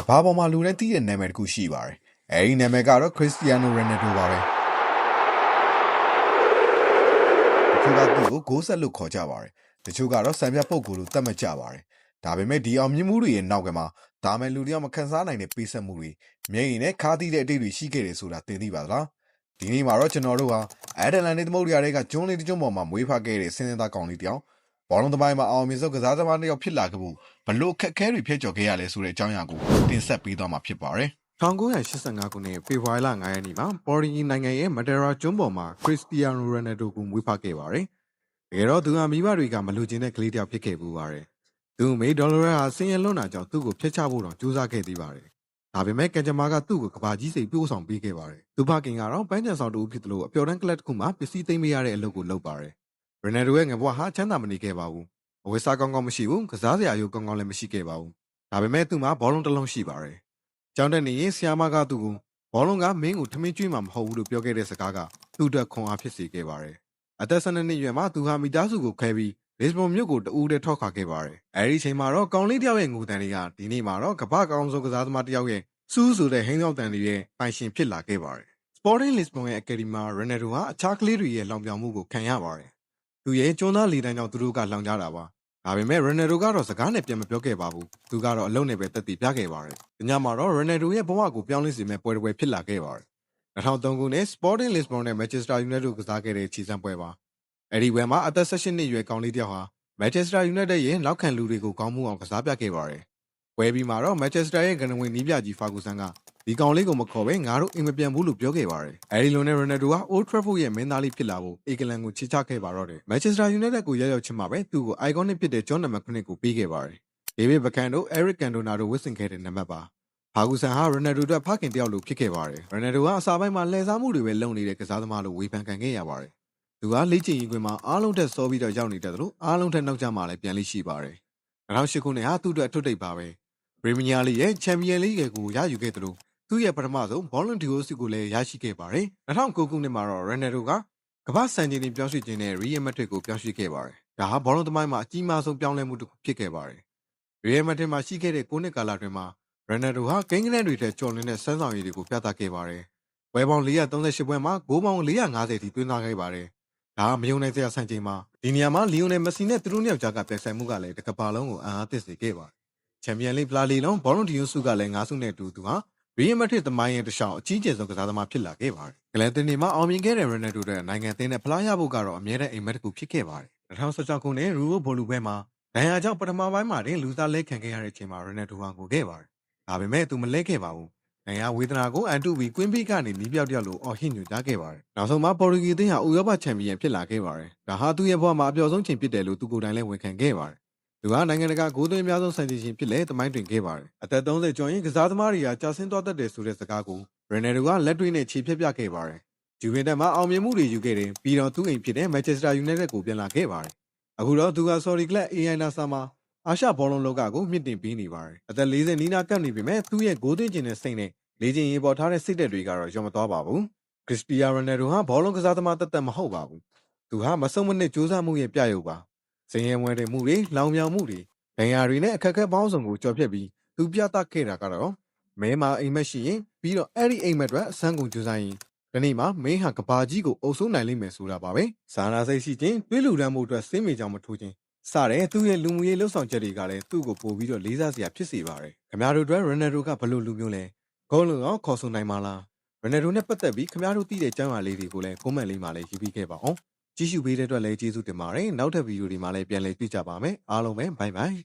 ကဘာပေါ်မှာလူတိုင်းသိတဲ့နာမည်တစ်ခုရှိပါတယ်။အဲဒီနာမည်ကတော့ခရစ္စတီယာနိုရိုနယ်ဒိုပါပဲ။တချို့ကသူ့ကိုဂိုးဆက်လို့ခေါ်ကြပါတယ်။တချို့ကတော့စံပြပုတ်ကိုလို့သတ်မှတ်ကြပါတယ်။ဒါပေမဲ့ဒီအောင်မြင်မှုတွေရဲ့နောက်ကမှာဒါမဲ့လူတယောက်မခံစားနိုင်တဲ့ပေးဆက်မှုတွေမျက်ရည်နဲ့ခါးသီးတဲ့အတိတ်တွေရှိခဲ့တယ်ဆိုတာသိသိပါသလား။ဒီနေ့မှာတော့ကျွန်တော်တို့ဟာအဒလန်နေသမုဒ္ဒရာတွေကကျွန်းလေးတစ်ကျွန်းပေါ်မှာမွေးဖွားခဲ့တဲ့စင်းစင်းသားကောင်လေးတယောက် ဘောလုံးသမိုင်းမှာအောင်မြင်ဆုံးကစားသမားတစ်ယောက်ဖြစ်လာခဲ့ဖို့ဘလို့ခက်ခဲတွေဖြစ်ကျော်ခဲ့ရလဲဆိုတဲ့အကြောင်းအရာကိုတင်ဆက်ပေးသွားမှာဖြစ်ပါတယ်။1985ခုနှစ်ဖေဖော်ဝါရီလ9ရက်နေ့မှာပေါ်ရီနိုင်ငံရဲ့မဒရာကျွန်းပေါ်မှာခရစ္စတီယာနိုရိုနယ်ဒိုကိုမွေးဖွားခဲ့ပါတယ်။တကယ်တော့သူဟာမိဘတွေကမလူချင်းတဲ့ကလေးတစ်ယောက်ဖြစ်ခဲ့ပူပါတယ်။သူ့မိဒေါ်လာဟာဆင်းရဲလွန်းတာကြောင့်သူ့ကိုဖျက်ချဖို့တောင်ကြိုးစားခဲ့သေးပါတယ်။ဒါပေမဲ့ကံကြမ္မာကသူ့ကိုကဘာကြီးစိတ်ပို့ဆောင်ပေးခဲ့ပါတယ်။သူဖခင်ကတော့ပန်းချန်ဆောင်တူဖြစ်တယ်လို့အပျော်တမ်းကလပ်တစ်ခုမှပစ္စည်းသိမ်းမရတဲ့အလုပ်ကိုလုပ်ပါတယ်။ ရိုနယ်ဒိုရဲ့ငဘွားဟာချမ်းသာမနေခဲ့ပါဘူး။အဝတ်စားကောင်းကောင်းမရှိဘူး။ကစားစရာအယုပ်ကောင်းကောင်းလည်းမရှိခဲ့ပါဘူး။ဒါပေမဲ့သူ့မှာဘောလုံးတစ်လုံးရှိပါတယ်။ကျောင်းတက်နေရင်ဆီယာမကသူ့ကိုဘောလုံးကမင်းကိုထမင်းကျွေးမှာမဟုတ်ဘူးလို့ပြောခဲ့တဲ့စကားကသူ့အတွက်ခွန်အားဖြစ်စေခဲ့ပါတယ်။အသက်12နှစ်အရွယ်မှာသူဟာမိသားစုကိုခဲပြီးလစ်ဘွန်မြို့ကိုတူးတဲ့ထောက်ခါခဲ့ပါတယ်။အဲဒီအချိန်မှာတော့ကောင်းလေးတယောက်ရဲ့ငိုတန်တွေကဒီနေ့မှာတော့ကမ္ဘာကောင်းဆုံးကစားသမားတစ်ယောက်ရဲ့စူးဆိုတဲ့ဟင်းဆောင်တန်တွေရဲ့ပိုင်ရှင်ဖြစ်လာခဲ့ပါတယ်။ Sporting Lisbon ရဲ့အကယ်ဒမီမှာ Ronaldo ဟာအခြားကလေးတွေရဲ့လောင်ပြောင်မှုကိုခံရပါတယ်။ သူရဲ့ကျွန်းသားလီတန်းကြောင့်သူတို့ကလောင်ကြတာပါ။ဒါပေမဲ့ Ronaldo ကတော့စကားနဲ့ပြန်မပြောခဲ့ပါဘူး။သူကတော့အလုံးနဲ့ပဲတက်တည်ပြခဲ့ပါတယ်။ဒီညမှာတော့ Ronaldo ရဲ့ဘဝကိုပြောင်းလဲစေမဲ့ပွဲတစ်ပွဲဖြစ်လာခဲ့ပါတယ်။2003ခုနှစ် Sporting Lisbon နဲ့ Manchester United တို့ကစားခဲ့တဲ့ခြေစမ်းပွဲပါ။အဲဒီပွဲမှာအသက်18နှစ်အရွယ်ကောင်လေးတစ်ယောက်ဟာ Manchester United ရဲ့နောက်ခံလူတွေကိုကောင်းမှုအောင်ကစားပြခဲ့ပါတယ်။ပွဲပြီးမှာတော့ Manchester ရဲ့ကနဝင်နီးပြကြီး Ferguson က ဒီကောင်လေးကိုမခေါ်ဘဲငါတို့အိမ်မပြန်ဘူးလို့ပြောခဲ့ပါတယ်။အဲဒီလိုနဲ့ Ronaldo ဟာ Old Trafford ရဲ့မင်းသားလေးဖြစ်လာဖို့အီဂလန်ကိုချစ်ချခဲ့ပါတော့တယ်။ Manchester United ကိုရောက်ရောက်ချင်းမှာပဲသူ့ကို iconic ဖြစ်တဲ့ John နံပါတ်9ကိုပေးခဲ့ပါတယ်။ David Beckham တို့ Eric Cantona တို့ဝတ်ဆင်ခဲ့တဲ့နံပါတ်ပါ။ Ferguson ဟာ Ronaldo အတွက်ဖခင်တယောက်လိုဖြစ်ခဲ့ပါတယ်။ Ronaldo ဟာအစာပိုင်းမှာလှည့်စားမှုတွေပဲလုပ်နေတဲ့ကစားသမားလိုဝေဖန်ခံခဲ့ရပါတယ်။သူဟာလေ့ကျင့်ရေးကွင်းမှာအားလုံးထက်စောပြီးတော့ရောက်နေတတ်တယ်လို့အားလုံးထက်နောက်ကျမှလည်းပြန်လိရှိပါတယ်။2008ခုနှစ်ဟာသူ့အတွက်အထွတ်ထိပ်ပါပဲ။ Premier League ရဲ့ Champion League ကိုရယူခဲ့တယ်လို့ သူ့ရဲ့ပထမဆုံး Ballon d'Or ဆုကိုလည်းရရှိခဲ့ပါတယ်။2009ခုနှစ်မှာတော့ Ronaldo ကကမ္ဘာစံချိန်တင်ပြောင်းရွှေ့ခြင်းနဲ့ Real Madrid ကိုပြောင်းရွှေ့ခဲ့ပါတယ်။ဒါဟာဘောလုံးသမိုင်းမှာအကြီးမားဆုံးပြောင်းလဲမှုတစ်ခုဖြစ်ခဲ့ပါတယ်။ Real Madrid မှာရှိခဲ့တဲ့9နှစ်ကာလအတွင်းမှာ Ronaldo ဟာကိန်းဂဏန်းတွေထက်ကျော်လွန်တဲ့စမ်းဆောင်ရည်တွေကိုပြသခဲ့ပါတယ်။ပွဲပေါင်း438ပွဲမှာဂိုးပေါင်း450ထိသွင်းသားခဲ့ပါတယ်။ဒါဟာမယုံနိုင်စရာစံချိန်မှာဒီနေရာမှာလီယိုနယ်မက်ဆီနဲ့သူတို့နှစ်ယောက်ကြားကပြိုင်ဆိုင်မှုကလည်းတစ်ကမ္ဘာလုံးကိုအံ့အားသင့်စေခဲ့ပါတယ်။ Champions League ဖလားလီလုံးဘောလုံးဒီယွန်ဆုကလည်း9ဆုနဲ့အတူသူဟာ Real Madrid သမိုင်းရဲ့တစ်လျှောက်အကြီးကျယ်ဆုံးကစားသမားဖြစ်လာခဲ့ပါတယ်။ဂလန်တင်နေမှာအောင်မြင်ခဲ့တဲ့ Ronaldo အတွက်နိုင်ငံသင်းနဲ့ဖလားရဖို့ကတော့အမြဲတမ်းအိမ်မက်တစ်ခုဖြစ်ခဲ့ပါတယ်။2016ခုနှစ်ရူရိုဘောလူပွဲမှာဒဏ်ရာကြောင့်ပထမပိုင်းမှာတင်လူစားလဲခံခဲ့ရတဲ့အချိန်မှာ Ronaldo ဟာကိုခဲ့ပါတယ်။ဒါပေမဲ့သူမလဲခဲ့ပါဘူး။ဒဏ်ရာဝေဒနာကိုအန်တုပြီးကွင်းပြီးကနေနီးပြောက်တယောက်လိုအော်ဟစ်ညွှန်ကြားခဲ့ပါတယ်။နောက်ဆုံးမှာပေါ်တူဂီအသင်းဟာဥရောပချန်ပီယံဖြစ်လာခဲ့ပါတယ်။ဒါဟာသူ့ရဲ့ဘဝမှာအပျော်ဆုံးချိန်ဖြစ်တယ်လို့သူကိုယ်တိုင်လည်းဝန်ခံခဲ့ပါတယ်။ သူဟာနိုင်ငံတကာဂိုးသွင်းအများဆုံးစံချိန်ရှင်ဖြစ်လဲတမိုင်းတွင်ခဲ့ပါတယ်။အသက်30ကျော်ရင်ကစားသမားတွေကကြာဆင်းသွားတတ်တယ်ဆိုတဲ့စကားကို Ronaldo ကလက်တွေ့နဲ့ခြေဖြတ်ပြခဲ့ပါတယ်။ဂျူဗင်တက်မှာအောင်မြင်မှုတွေယူခဲ့တယ်ပြီးတော့သူ့အိမ်ဖြစ်တဲ့ Manchester United ကိုပြန်လာခဲ့ပါတယ်။အခုတော့သူက Sorry Club AI NASA မှာအာရှဘောလုံးလောကကိုမြင့်တင်ပေးနေပါတယ်။အသက်40နီးနားကပ်နေပြီမဲ့သူ့ရဲ့ဂိုးသွင်းခြင်းနဲ့စိတ်နဲ့လေ့ကျင့်ရေးပေါ်ထားတဲ့စိတ်သက်တွေကတော့ရောမသွားပါဘူး။ Cristiano Ronaldo ဟာဘောလုံးကစားသမားတက်တက်မဟုတ်ပါဘူး။သူဟာမဆုံးမနစ်ကြိုးစားမှုရဲ့ပြရုပ်ပါ။ စင်ရဲမွဲတဲ့မှုတွေလောင်ပြောင်မှုတွေဒဏ်ရာတွေနဲ့အခက်အခဲပေါင်းစုံကိုကြော်ဖြတ်ပြီးသူပြသခဲ့တာကတော့မဲမာအိမ်မက်ရှိရင်ပြီးတော့အဲ့ဒီအိမ်မက်အတွက်အဆန်းကုန်ကြိုးစားရင်ဒီနေ့မှာမင်းဟာကဘာကြီးကိုအုပ်စိုးနိုင်လိမ့်မယ်ဆိုတာပါပဲ။ဇာနာစိတ်ရှိခြင်းတွေးလူတန်းမှုအတွက်စင်းမေကြောင်မထိုးခြင်းစတဲ့သူ့ရဲ့လူမှုရေးလှုပ်ဆောင်ချက်တွေကလည်းသူ့ကိုပို့ပြီးတော့လေးစားစရာဖြစ်စေပါတယ်။ခင်ဗျားတို့အတွက်ရိုနယ်ဒိုကဘလို့လူမျိုးလဲဂုံးလုံးအောင်ခေါ်ဆိုနိုင်မှာလားရိုနယ်ဒိုနဲ့ပတ်သက်ပြီးခင်ဗျားတို့သိတဲ့ကျမ်းမာလေးတွေကိုလည်းကွန်မန့်လေးမှာလည်းရေးပြီးခဲ့ပါအောင်။ ကြည့်ရှုပေးတဲ့အတွက်လည်းကျေးဇူးတင်ပါတယ်။နောက်ထပ်ဗီဒီယိုတွေမှာလည်းပြန်လည်တွေ့ကြပါမယ်။အားလုံးပဲဘိုင်ဘိုင်